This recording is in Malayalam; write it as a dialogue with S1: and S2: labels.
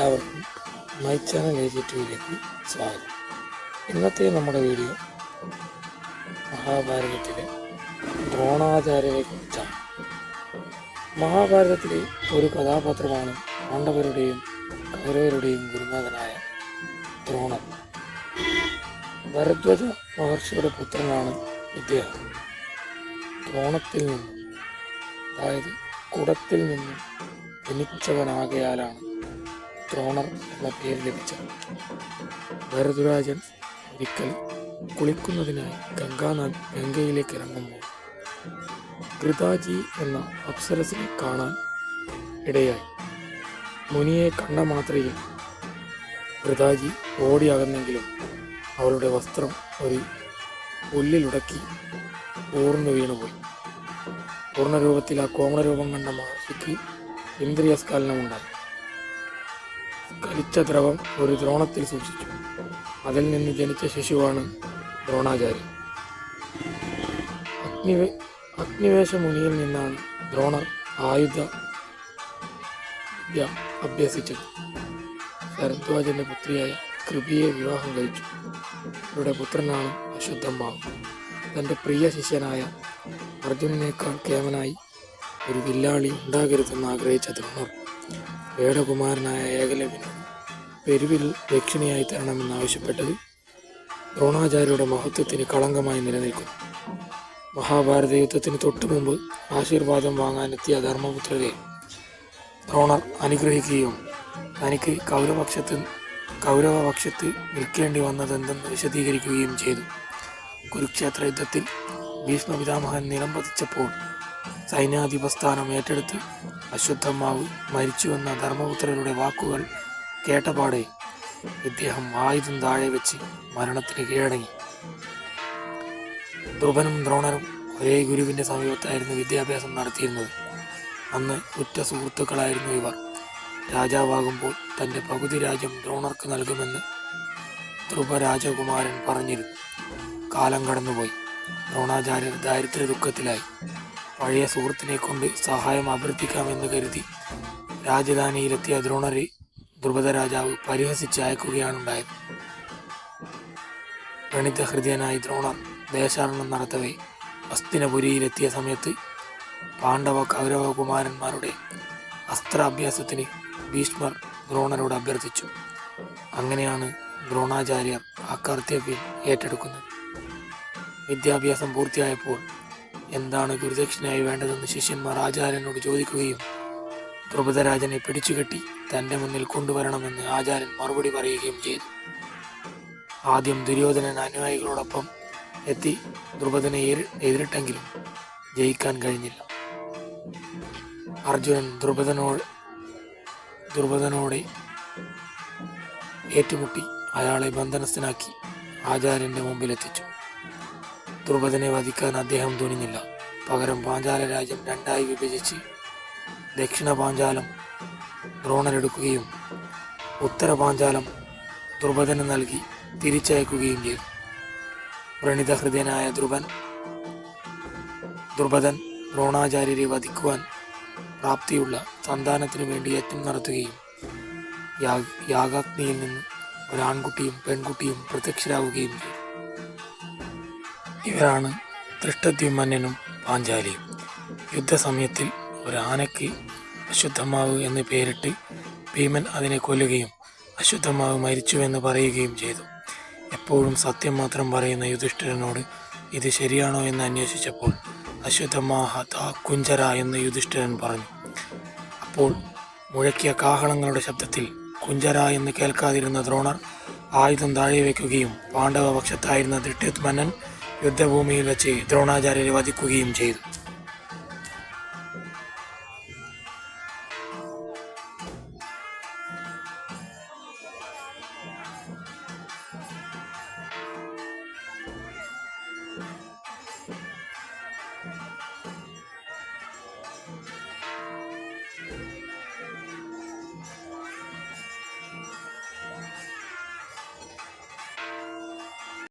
S1: എല്ലാവർക്കും മൈ ചാനൽ ഏജ് ടിവിയിലേക്ക് സ്വാഗതം. ഇന്നത്തെ നമ്മുടെ വീഡിയോ മഹാഭാരതത്തിലെ ദ്രോണാചാര്യരെ കുറിച്ചാണ് മഹാഭാരതത്തിലെ ഒരു കഥാപാത്രമാണ് പാണ്ഡവരുടെയും കൗരവരുടെയും ഗുരുനാഥനായ ദ്രോണൻ. ഭരദ്വജ മഹർഷിയുടെ പുത്രനാണ് ഇദ്ദേഹം. ദ്രോണത്തിൽ നിന്നും അതായത് കുടത്തിൽ നിന്നും ജനിച്ചവനാകയാലാണ് ദ്രോണർ എന്ന പേര് ലഭിച്ചത് ഭരതുരാജൻ ഒരിക്കൽ കുളിക്കുന്നതിനായി ഗംഗാനദി ഗംഗയിലേക്ക് ഇറങ്ങുമ്പോൾ ഘൃതാജി എന്ന അപ്സരസിനെ കാണാൻ ഇടയായി. മുനിയെ കണ്ട മാത്രയിൽ ഘൃതാജി ഓടിയകന്നെങ്കിലും അവളുടെ വസ്ത്രം ഒരു പുല്ലിലുടക്കി ഊർന്നു വീണുപോയി. പൂർണരൂപത്തിൽ ആ കോമളരൂപം കണ്ട മഹർഷിക്ക് ഇന്ദ്രിയസ്ഖലനമുണ്ടായി. സ്ഖലിച്ച ദ്രവം ഒരു ദ്രോണത്തിൽ സൂക്ഷിച്ചു. അതിൽ നിന്ന് ജനിച്ച ശിശുവാണ് ദ്രോണാചാര്യൻ അഗ്നിവേ അഗ്നിവേശ മുനിയിൽ നിന്നാണ് ദ്രോണർ ആയുധ വിദ്യ അഭ്യസിച്ചത്. ശരദ്വാജന്റെ പുത്രിയായ കൃപിയെ വിവാഹം കഴിച്ചു. ഇവരുടെ പുത്രനാണ് അശുദ്ധമ്മാവ് തന്റെ പ്രിയ ശിഷ്യനായ അർജുനനേക്കാൾ കേമനായി ഒരു വില്ലാളി ഉണ്ടാകരുതെന്ന് ആഗ്രഹിച്ച ദ്രോണർ വേടകുമാരനായ ഏകലവ്യനോട് പെരുവിൽ ദക്ഷിണയായി തരണമെന്നാവശ്യപ്പെട്ടത് ദ്രോണാചാര്യയുടെ മഹത്വത്തിന് കളങ്കമായി നിലനിൽക്കുന്നു. മഹാഭാരത യുദ്ധത്തിന് തൊട്ടു മുമ്പ് ആശീർവാദം വാങ്ങാനെത്തിയ ധർമ്മപുത്രരെ ദ്രോണർ അനുഗ്രഹിക്കുകയും തനിക്ക് കൗരവപക്ഷത്ത് കൗരവപക്ഷത്ത് നിൽക്കേണ്ടി വന്നതെന്തെന്ന് വിശദീകരിക്കുകയും ചെയ്തു. കുരുക്ഷേത്ര യുദ്ധത്തിൽ ഭീഷ്മപിതാമഹൻ നിലംപതിച്ചപ്പോൾ സൈന്യാധിപസ്ഥാനം ഏറ്റെടുത്ത് അശ്വത്ഥമാവ് മരിച്ചുവെന്ന ധർമ്മപുത്രരുടെ വാക്കുകൾ കേട്ടപാടെ ഇദ്ദേഹം ആയുധം താഴെ വെച്ച് മരണത്തിന് കീഴടങ്ങി. ധ്രുവനും ദ്രോണനും ഒരേ ഗുരുവിന്റെ സമീപത്തായിരുന്നു വിദ്യാഭ്യാസം നടത്തിയിരുന്നത്. അന്ന് ഉറ്റ സുഹൃത്തുക്കളായിരുന്നു ഇവർ. രാജാവാകുമ്പോൾ തന്റെ പകുതി രാജ്യം ദ്രോണർക്ക് നൽകുമെന്ന് ധ്രുവ രാജകുമാരൻ പറഞ്ഞിരുന്നു. കാലം കടന്നുപോയി. ദ്രോണാചാര്യർ ദാരിദ്ര്യ ദുഃഖത്തിലായി. പഴയ സുഹൃത്തിനെ കൊണ്ട് സഹായം അഭ്യർത്ഥിക്കാമെന്ന് കരുതി രാജധാനിയിലെത്തിയ ദ്രോണരെ ധ്രുപദ രാജാവ് പരിഹസിച്ച് അയക്കുകയാണുണ്ടായത്. ഗണിത ഹൃദയനായി ദ്രോണർ ദേശാടനം നടത്തവേ അസ്തിനപുരിയിലെത്തിയ സമയത്ത് പാണ്ഡവ കൗരവകുമാരന്മാരുടെ അസ്ത്രാഭ്യാസത്തിന് ഭീഷ്മർ ദ്രോണരോട് അഭ്യർത്ഥിച്ചു. അങ്ങനെയാണ് ദ്രോണാചാര്യർ ആ കർത്തവ്യം ഏറ്റെടുക്കുന്നത്. വിദ്യാഭ്യാസം പൂർത്തിയായപ്പോൾ എന്താണ് ഗുരുദക്ഷിണയായി വേണ്ടതെന്ന് ശിഷ്യന്മാർ ആചാര്യനോട് ചോദിക്കുകയും ദ്രുപദരാജനെ പിടിച്ചുകെട്ടി തന്റെ മുന്നിൽ കൊണ്ടുവരണമെന്ന് ആചാര്യൻ മറുപടി പറയുകയും ചെയ്തു. ആദ്യം ദുര്യോധനൻ അനുയായികളോടൊപ്പം എത്തി ദ്രുപദനെ എതിരിട്ടെങ്കിലും ജയിക്കാൻ കഴിഞ്ഞില്ല. അർജുനൻ ദ്രുപദനോട് ദ്രുപദനോടെ ഏറ്റുമുട്ടി അയാളെ ബന്ധനസ്ഥനാക്കി ആചാര്യന്റെ മുമ്പിലെത്തിച്ചു. ദ്രുപദനെ വധിക്കാൻ അദ്ദേഹം തുനിഞ്ഞില്ല. പകരം പാഞ്ചാല രാജ്യം രണ്ടായി വിഭജിച്ച് ദക്ഷിണ പാഞ്ചാലം ദ്രോണരെടുക്കുകയും ഉത്തര പാഞ്ചാലം ദ്രുപദന് നൽകി തിരിച്ചയക്കുകയും ചെയ്തു. പ്രണിതഹൃദയനായ ധ്രുവൻ ദ്രുപദൻ ദ്രോണാചാര്യരെ വധിക്കുവാൻ പ്രാപ്തിയുള്ള സന്താനത്തിനു വേണ്ടി യജ്ഞം നടത്തുകയും യാഗാഗ്നിയിൽ നിന്ന് ഒരാൺകുട്ടിയും പെൺകുട്ടിയും പ്രത്യക്ഷരാകുകയും ചെയ്തു. ഇവരാണ് ദൃഷ്ടദ്യുമന്യനും പാഞ്ചാലിയും. യുദ്ധസമയത്തിൽ ഒരു ആനയ്ക്ക് അശുദ്ധമാവ് എന്ന് പേരിട്ട് ഭീമൻ അതിനെ കൊല്ലുകയും അശുദ്ധമാവ് മരിച്ചുവെന്ന് പറയുകയും ചെയ്തു. എപ്പോഴും സത്യം മാത്രം പറയുന്ന യുധിഷ്ഠിരനോട് ഇത് ശരിയാണോ എന്ന് അന്വേഷിച്ചപ്പോൾ അശുദ്ധമാഹ കുഞ്ചര എന്ന് യുധിഷ്ഠിരൻ പറഞ്ഞു. അപ്പോൾ മുഴക്കിയ കാഹളങ്ങളുടെ ശബ്ദത്തിൽ കുഞ്ചര എന്ന് കേൾക്കാതിരുന്ന ദ്രോണർ ആയുധം താഴെ വയ്ക്കുകയും പാണ്ഡവപക്ഷത്തായിരുന്ന പക്ഷത്തായിരുന്ന ദൃഷ്ടിത്മന്നൻ യുദ്ധഭൂമിയിൽ വെച്ച് ദ്രോണാചാര്യരെ വധിക്കുകയും ചെയ്തു.